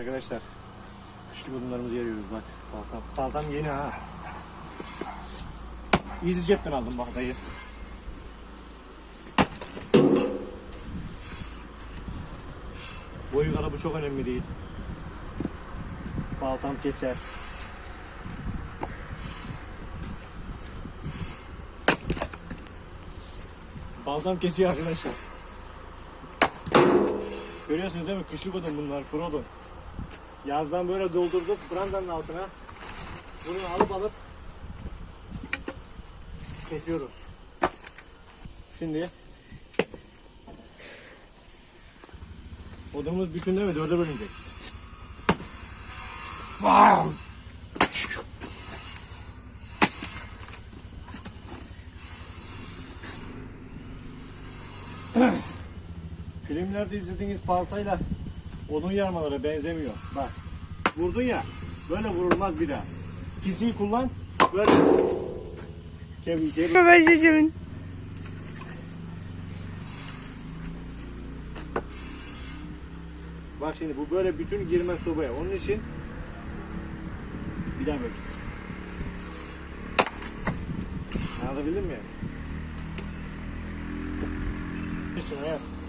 Arkadaşlar kışlık odunlarımızı yarıyoruz bak. Kaltam. Kaltam yeni ha. Easy cepten aldım bak dayı. Boyu kara bu çok önemli değil. Baltam keser. Baltam kesiyor arkadaşlar. Görüyorsunuz değil mi? Kışlık odun bunlar, kuru odun. Yazdan böyle doldurduk brandanın altına. Bunu alıp alıp kesiyoruz. Şimdi odunumuz bütün değil mi? Dörde bölünecek. Wow! Filmlerde izlediğiniz baltayla odun yarmaları benzemiyor. Bak vurdun ya böyle vurulmaz bir daha. Fiziği kullan böyle. Kevin. Ömer Cecem'in. Bak şimdi bu böyle bütün girmez sobaya. Onun için bir daha böleceğiz. Anlatabildim mi? Kesin hayat.